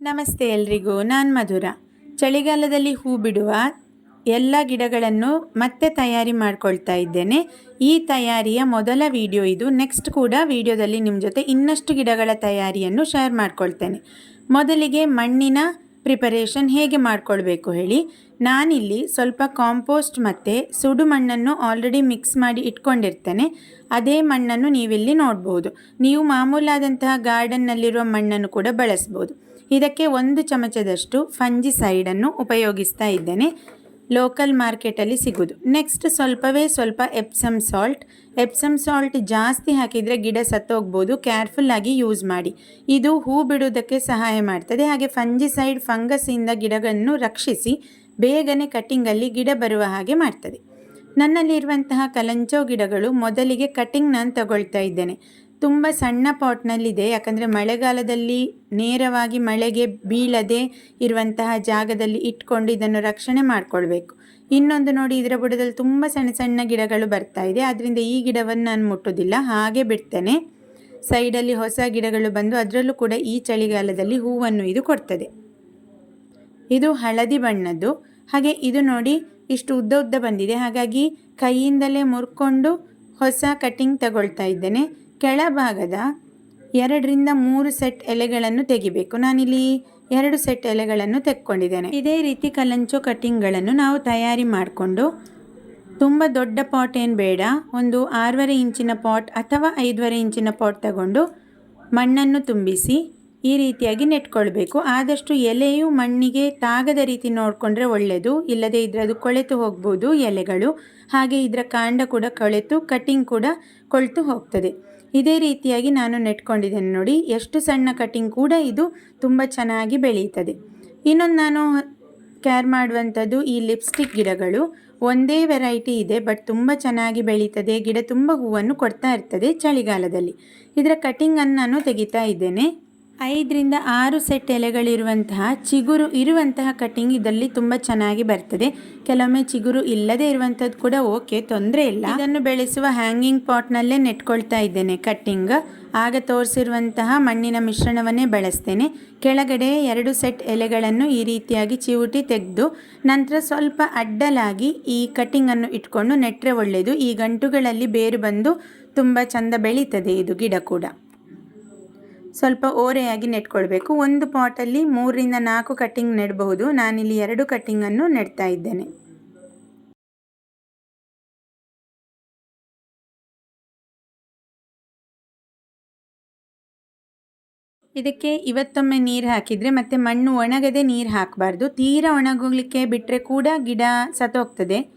ನಮಸ್ತೆ ಎಲ್ರಿಗೂ, ನಾನು ಮಧುರ. ಚಳಿಗಾಲದಲ್ಲಿ ಹೂ ಬಿಡುವ ಎಲ್ಲ ಗಿಡಗಳನ್ನು ಮತ್ತೆ ತಯಾರಿ ಮಾಡ್ಕೊಳ್ತಾ ಇದ್ದೇನೆ. ಈ ತಯಾರಿಯ ಮೊದಲ ವಿಡಿಯೋ ಇದು. ನೆಕ್ಸ್ಟ್ ಕೂಡ ವಿಡಿಯೋದಲ್ಲಿ ನಿಮ್ಮ ಜೊತೆ ಇನ್ನಷ್ಟು ಗಿಡಗಳ ತಯಾರಿಯನ್ನು ಶೇರ್ ಮಾಡ್ಕೊಳ್ತೇನೆ. ಮೊದಲಿಗೆ ಮಣ್ಣಿನ ಪ್ರಿಪರೇಷನ್ ಹೇಗೆ ಮಾಡ್ಕೊಳ್ಬೇಕು ಹೇಳಿ. ನಾನಿಲ್ಲಿ ಸ್ವಲ್ಪ ಕಾಂಪೋಸ್ಟ್ ಮತ್ತು ಸುಡು ಮಣ್ಣನ್ನು ಆಲ್ರೆಡಿ ಮಿಕ್ಸ್ ಮಾಡಿ ಇಟ್ಕೊಂಡಿರ್ತೇನೆ. ಅದೇ ಮಣ್ಣನ್ನು ನೀವಿಲ್ಲಿ ನೋಡ್ಬೋದು. ನೀವು ಮಾಮೂಲಾದಂತಹ ಗಾರ್ಡನ್ನಲ್ಲಿರುವ ಮಣ್ಣನ್ನು ಕೂಡ ಬಳಸ್ಬೋದು. ಇದಕ್ಕೆ ಒಂದು ಚಮಚದಷ್ಟು ಫಂಜಿ ಸೈಡನ್ನು ಉಪಯೋಗಿಸ್ತಾ ಇದ್ದೇನೆ. ಲೋಕಲ್ ಮಾರ್ಕೆಟಲ್ಲಿ ಸಿಗೋದು ನೆಕ್ಸ್ಟ್ ಸ್ವಲ್ಪವೇ ಸ್ವಲ್ಪ ಎಪ್ಸಮ್ ಸಾಲ್ಟ್. ಎಪ್ಸಮ್ ಸಾಲ್ಟ್ ಜಾಸ್ತಿ ಹಾಕಿದರೆ ಗಿಡ ಸತ್ತೋಗ್ಬೋದು. ಕೇರ್ಫುಲ್ಲಾಗಿ ಯೂಸ್ ಮಾಡಿ. ಇದು ಹೂ ಬಿಡುವುದಕ್ಕೆ ಸಹಾಯ ಮಾಡ್ತದೆ. ಹಾಗೆ ಫಂಜಿಸೈಡ್ ಫಂಗಸಿಂದ ಗಿಡಗಳನ್ನು ರಕ್ಷಿಸಿ ಬೇಗನೆ ಕಟ್ಟಿಂಗಲ್ಲಿ ಗಿಡ ಬರುವ ಹಾಗೆ ಮಾಡ್ತದೆ. ನನ್ನಲ್ಲಿರುವಂತಹ ಕಲಂಚೋ ಗಿಡಗಳು ಮೊದಲಿಗೆ ಕಟ್ಟಿಂಗ್ ನಾನು ತಗೊಳ್ತಾ ಇದ್ದೇನೆ. ತುಂಬ ಸಣ್ಣ ಪಾಟ್ನಲ್ಲಿದೆ. ಯಾಕಂದರೆ ಮಳೆಗಾಲದಲ್ಲಿ ನೇರವಾಗಿ ಮಳೆಗೆ ಬೀಳದೆ ಇರುವಂತಹ ಜಾಗದಲ್ಲಿ ಇಟ್ಕೊಂಡು ಇದನ್ನು ರಕ್ಷಣೆ ಮಾಡಿಕೊಳ್ಬೇಕು. ಇನ್ನೊಂದು ನೋಡಿ, ಇದರ ಬುಡದಲ್ಲಿ ತುಂಬ ಸಣ್ಣ ಸಣ್ಣ ಗಿಡಗಳು ಬರ್ತಾ ಇದೆ. ಅದರಿಂದ ಈ ಗಿಡವನ್ನು ನಾನು ಮುಟ್ಟೋದಿಲ್ಲ ಹಾಗೆ ಬಿಡ್ತೇನೆ. ಸೈಡಲ್ಲಿ ಹೊಸ ಗಿಡಗಳು ಬಂದು ಅದರಲ್ಲೂ ಕೂಡ ಈ ಚಳಿಗಾಲದಲ್ಲಿ ಹೂವನ್ನು ಇದು ಕೊಡ್ತದೆ. ಇದು ಹಳದಿ ಬಣ್ಣದ್ದು. ಹಾಗೆ ಇದು ನೋಡಿ ಇಷ್ಟು ಉದ್ದ ಉದ್ದ ಬಂದಿದೆ. ಹಾಗಾಗಿ ಕೈಯಿಂದಲೇ ಮುರ್ಕೊಂಡು ಹೊಸ ಕಟಿಂಗ್ ತಗೊಳ್ತಾ ಇದ್ದೇನೆ. ಕೆಳಭಾಗದ ಎರಡರಿಂದ ಮೂರು ಸೆಟ್ ಎಲೆಗಳನ್ನು ತೆಗಿಬೇಕು. ನಾನಿಲ್ಲಿ ಎರಡು ಸೆಟ್ ಎಲೆಗಳನ್ನು ತೆಕ್ಕೊಂಡಿದ್ದೇನೆ. ಇದೇ ರೀತಿ ಕಲಂಚು ಕಟ್ಟಿಂಗ್ಗಳನ್ನು ನಾವು ತಯಾರಿ ಮಾಡಿಕೊಂಡು, ತುಂಬ ದೊಡ್ಡ ಪಾಟ್ ಏನು ಬೇಡ, ಒಂದು ಆರೂವರೆ ಇಂಚಿನ ಪಾಟ್ ಅಥವಾ ಐದೂವರೆ ಇಂಚಿನ ಪಾಟ್ ತಗೊಂಡು ಮಣ್ಣನ್ನು ತುಂಬಿಸಿ ಈ ರೀತಿಯಾಗಿ ನೆಟ್ಕೊಳ್ಬೇಕು. ಆದಷ್ಟು ಎಲೆಯು ಮಣ್ಣಿಗೆ ತಾಗದ ರೀತಿ ನೋಡಿಕೊಂಡ್ರೆ ಒಳ್ಳೆಯದು ಇಲ್ಲದೆ ಇದರದು ಕೊಳೆತು ಹೋಗ್ಬೋದು ಎಲೆಗಳು. ಹಾಗೆ ಇದರ ಕಾಂಡ ಕೂಡ ಕೊಳೆತು ಕಟ್ಟಿಂಗ್ ಕೂಡ ಕೊಳೆತು ಹೋಗ್ತದೆ. ಇದೇ ರೀತಿಯಾಗಿ ನಾನು ನೆಟ್ಕೊಂಡಿದ್ದೇನೆ ನೋಡಿ. ಎಷ್ಟು ಸಣ್ಣ ಕಟ್ಟಿಂಗ್ ಕೂಡ ಇದು ತುಂಬ ಚೆನ್ನಾಗಿ ಬೆಳೆಯುತ್ತದೆ. ಇನ್ನೊಂದು ನಾನು ಕೇರ್ ಮಾಡುವಂಥದ್ದು ಈ ಲಿಪ್ಸ್ಟಿಕ್ ಗಿಡಗಳು. ಒಂದೇ ವೆರೈಟಿ ಇದೆ ಬಟ್ ತುಂಬ ಚೆನ್ನಾಗಿ ಬೆಳೀತದೆ. ಗಿಡ ತುಂಬ ಹೂವನ್ನು ಕೊಡ್ತಾ ಇರ್ತದೆ ಚಳಿಗಾಲದಲ್ಲಿ. ಇದರ ಕಟ್ಟಿಂಗನ್ನು ನಾನು ತೆಗಿತಾ ಇದ್ದೇನೆ. ಐದರಿಂದ ಆರು ಸೆಟ್ ಎಲೆಗಳಿರುವಂತಹ ಚಿಗುರು ಇರುವಂತಹ ಕಟ್ಟಿಂಗ್ ಇದರಲ್ಲಿ ತುಂಬ ಚೆನ್ನಾಗಿ ಬರ್ತದೆ. ಕೆಲವೊಮ್ಮೆ ಚಿಗುರು ಇಲ್ಲದೆ ಇರುವಂಥದ್ದು ಕೂಡ ಓಕೆ, ತೊಂದರೆ ಇಲ್ಲ. ಇದನ್ನು ಬೆಳೆಸುವ ಹ್ಯಾಂಗಿಂಗ್ ಪಾಟ್ನಲ್ಲೇ ನೆಟ್ಕೊಳ್ತಾ ಇದ್ದೇನೆ ಕಟ್ಟಿಂಗ್ ಆಗ ತೋರಿಸಿರುವಂತಹ ಮಣ್ಣಿನ ಮಿಶ್ರಣವನ್ನೇ ಬಳಸ್ತೇನೆ. ಕೆಳಗಡೆ ಎರಡು ಸೆಟ್ ಎಲೆಗಳನ್ನು ಈ ರೀತಿಯಾಗಿ ಚಿವುಟಿ ತೆಗೆದು ನಂತರ ಸ್ವಲ್ಪ ಅಡ್ಡಲಾಗಿ ಈ ಕಟ್ಟಿಂಗನ್ನು ಇಟ್ಕೊಂಡು ನೆಟ್ಟರೆ ಒಳ್ಳೆಯದು ಈ ಗಂಟುಗಳಲ್ಲಿ ಬೇರು ಬಂದು ತುಂಬ ಚಂದ ಬೆಳೀತದೆ ಇದು ಗಿಡ ಕೂಡ. ಸ್ವಲ್ಪ ಓರೆಯಾಗಿ ನೆಟ್ಕೊಳ್ಬೇಕು. ಒಂದು ಪಾಟಲ್ಲಿ ಮೂರರಿಂದ ನಾಲ್ಕು ಕಟ್ಟಿಂಗ್ ನೆಡಬಹುದು. ನಾನಿಲ್ಲಿ ಎರಡು ಕಟ್ಟಿಂಗನ್ನು ನೆಡ್ತಾ ಇದ್ದೇನೆ. ಇದಕ್ಕೆ ಇವತ್ತೊಮ್ಮೆ ನೀರು ಹಾಕಿದರೆ ಮತ್ತೆ ಮಣ್ಣು ಒಣಗದೆ ನೀರು ಹಾಕಬಾರ್ದು. ತೀರ ಒಣಗೋಗ್ಲಿಕ್ಕೆ ಬಿಟ್ಟರೆ ಕೂಡ ಗಿಡ ಸತ್ತೋಗ್ತದೆ.